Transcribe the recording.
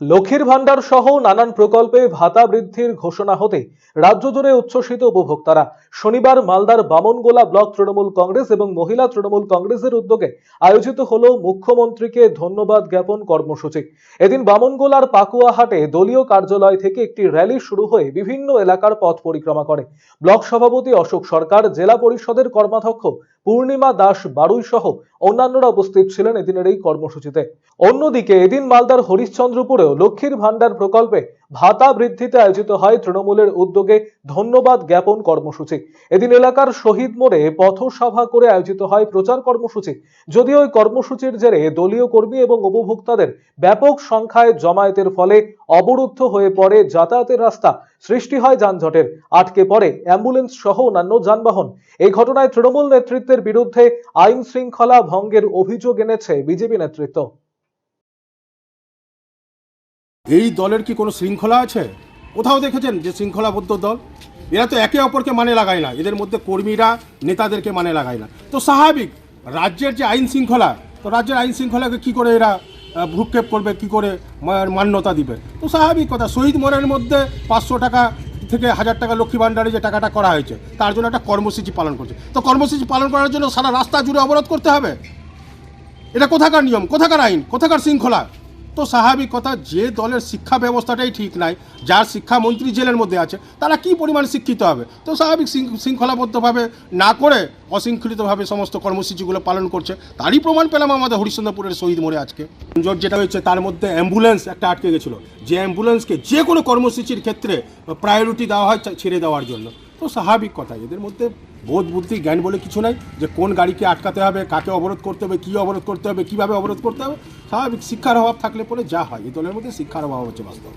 লক্ষ্মীর ভাণ্ডার সহ নানান প্রকল্পে ভাতা বৃদ্ধির ঘোষণা হতে রাজ্য জুড়ে উচ্ছ্বসিত উপভোক্তারা শনিবার মালদার বামনগোলা ব্লক তৃণমূল কংগ্রেস এবং মহিলা তৃণমূল কংগ্রেসের উদ্যোগে আয়োজিত হল মুখ্যমন্ত্রীকে ধন্যবাদ জ্ঞাপন কর্মসূচি। এদিন বামনগোলার পাকুয়াহাটে দলীয় কার্যালয় থেকে একটি র্যালি শুরু হয়ে বিভিন্ন এলাকার পথ পরিক্রমা করে। ব্লক সভাপতি অশোক সরকার, জেলা পরিষদের কর্মাধ্যক্ষ পূর্ণিমা দাস বারুই সহ অন্যান্যরা উপস্থিত ছিলেন এদিনের এই কর্মসূচিতে। অন্যদিকে এদিন মালদার হরিশ্চন্দ্রপুরেও লক্ষ্মীর ভাণ্ডার প্রকল্পে ভাতা বৃদ্ধিতে আয়োজিত হয় তৃণমূলের উদ্যোগে ধন্যবাদ জ্ঞাপন কর্মসূচি। এদিন এলাকার শহীদ মোড়ে পথসভা করে আয়োজিত হয় প্রচার কর্মসূচি। যদিও এই কর্মসূচির জেরে দলীয় কর্মী এবং উপভোক্তাদের ব্যাপক সংখ্যায় জমায়েতের ফলে অবরুদ্ধ হয়ে পড়ে যাতায়াতের রাস্তা সৃষ্টি হয় যানজটের। আটকে পড়ে অ্যাম্বুলেন্স সহ অন্যান্য যানবাহন। এই ঘটনায় তৃণমূল নেতৃত্বের বিরুদ্ধে আইন শৃঙ্খলা ভঙ্গের অভিযোগ এনেছে বিজেপি নেতৃত্ব। এই দলের কি কোনো শৃঙ্খলা আছে? কোথাও দেখেছেন যে শৃঙ্খলাবদ্ধ দল? এরা তো একে অপরকে মানে লাগায় না। এদের মধ্যে কর্মীরা, নেতাদেরকে মানে লাগায় না। তো স্বাভাবিক, রাজ্যের যে আইন শৃঙ্খলা, তো রাজ্যের আইন শৃঙ্খলাকে কি করে এরা ভ্রুক্ষেপ করবে, কি করে মান্যতা দিবে? তো স্বাভাবিক কথা, শহীদ মনের মধ্যে পাঁচশো টাকা থেকে হাজার টাকা লক্ষ্মী ভাণ্ডারে যে টাকাটা করা হয়েছে, তার জন্য একটা কর্মসূচি পালন করছে। তো কর্মসূচি পালন করার জন্য সারা রাস্তা জুড়ে অবরোধ করতে হবে? এটা কোথাকার নিয়ম? কোথাকার আইন? কোথাকার শৃঙ্খলা? তো স্বাভাবিক কথা, যে দলের শিক্ষা ব্যবস্থাটাই ঠিক নাই, যার শিক্ষামন্ত্রী জেলের মধ্যে আছে, তারা কি পরিমাণ শিক্ষিত হবে? তো স্বাভাবিক শৃঙ্খলাবদ্ধভাবে না করে অশৃঙ্খলিতভাবে সমস্ত কর্মসূচিগুলো পালন করছে, তারই প্রমাণ পেলাম আমাদের হরিশ্চন্দ্রপুরের শহীদ মোড়ে আজকে। জোট যেটা হয়েছে, তার মধ্যে অ্যাম্বুলেন্স একটা আটকে গেছিল। যে অ্যাম্বুলেন্সকে যে কোনো কর্মসূচির ক্ষেত্রে প্রায়োরিটি দেওয়া হয় ছেড়ে দেওয়ার জন্য। তো স্বাভাবিক কথা, এদের মধ্যে বোধ বুদ্ধি, জ্ঞান বলে কিছু নাই যে কোন গাড়িকে আটকাতে হবে, কাকে অবরোধ করতে হবে, কী অবরোধ করতে হবে, কীভাবে অবরোধ করতে হবে। স্বাভাবিক শিক্ষার অভাব থাকলে পরে যা হয় এই দলের মধ্যে শিক্ষার অভাব হচ্ছে বাস্তব।